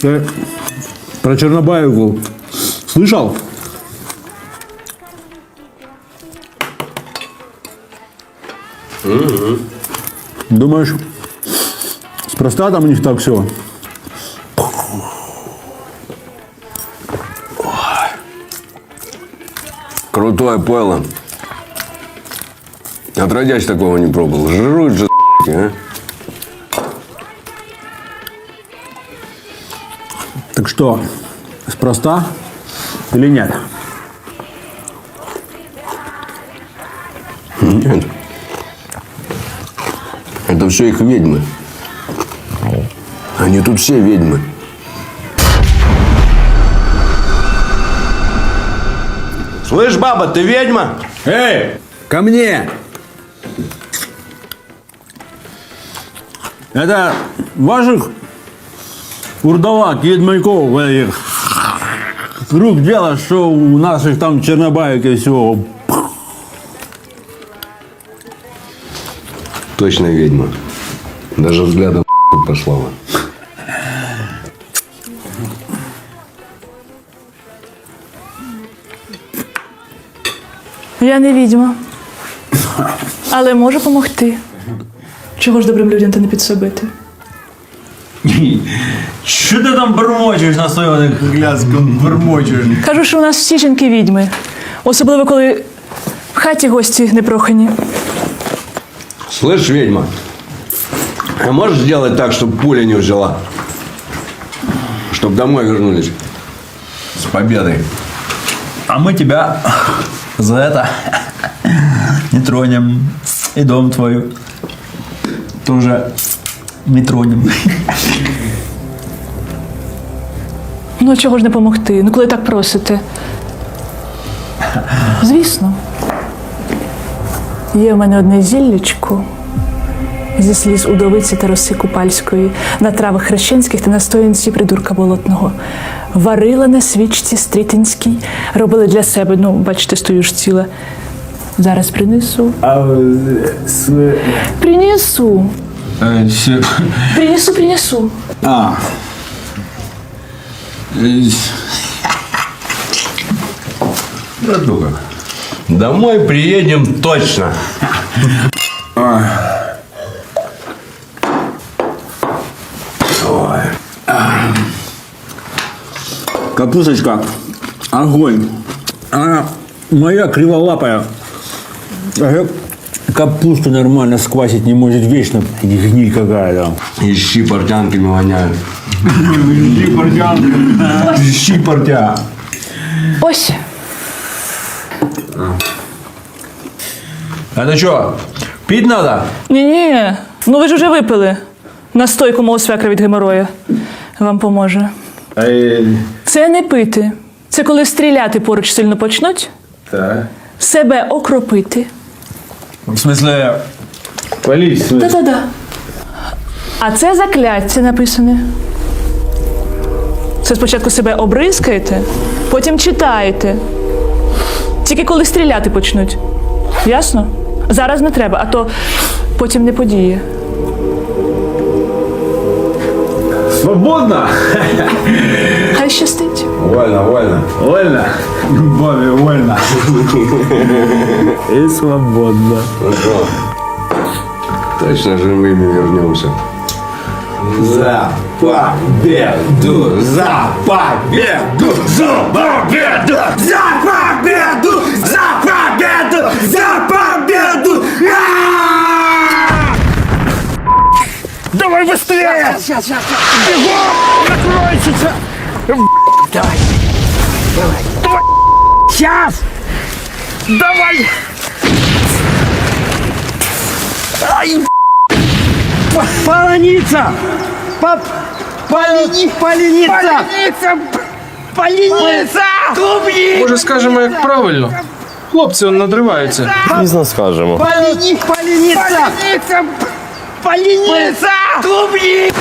Ты про Чернобаевку слышал? Думаешь, спроста там у них так все? Крутое пойло. Отродясь такого не пробовал. Жрут же, а. Так что, спроста или нет? Нет. Это все их ведьмы. Они тут все ведьмы. Слышь, баба, ты ведьма? Эй, ко мне! Это ваших урдовак, ведьмаков, этих рук дело, что у наших там чернобаек и все. Точно ведьма. Даже взглядом послала. Я не відьма. Але можу допомогти. Чого ж добрим людям та не підсобити? Що ти там бормочеш на своєму гляцькому бормочеш? Кажу, що у нас всі жінки відьми. Особливо, коли в хаті гості непрохані. Слышь, ведьма, а можешь сделать так, чтобы пуля не взяла? Чтоб домой вернулись. С победой. А мы тебя за это не тронем. И дом твой тоже не тронем. Ну, чого ж не допомогти? Ну, коли так просите. Звісно. Є в мене одне зіллячко зі сліз удовиці та роси купальської, на травах хрещенських та настоянці придурка болотного. Варила на свічці стрітинській, робили для себе, ну, бачите, стою ж ціла. Зараз принесу. А Принесу. Принесу, принесу. А. Братуха, домой приедем точно. Капусточка, огонь. Она моя криволапая. Капусту нормально сквасить не может вечно. Гниль какая-то. Ищи портянками воняют. Щи портя. Ось. Это что, пить надо? Ні-ні. Ну ви ж уже випили. Настойку мого свекра від геморроя. Вам поможе. Це не пити. Це коли стріляти поруч сильно почнуть, Так. себе окропити. В смысле, Полись. Та-та-да. А це закляття написане. Це спочатку себе обризкаєте, потім читаєте. Тільки коли стріляти почнуть. Ясно? Зараз не треба, а то потім не подіє. Свободно? Щастить. Вольно, вольно. Вольно. Бобби, вольно. И свободно. Ну что, точно живыми вернемся. за победу, за победу, за победу, за победу, за победу, за победу! Давай быстрее! Сейчас, сейчас, Бегом! Накройся! Давай. Давай. Давай. Сейчас. Давай. Ай, Полониться. Пап. Поліні... Полініться. Полініться. Полініться. Клубні. Може скажемо, як правильно? Хлопці он надривається. Пізно скажемо. Поліні... Полініться. Полініться. Полініться. Клубні.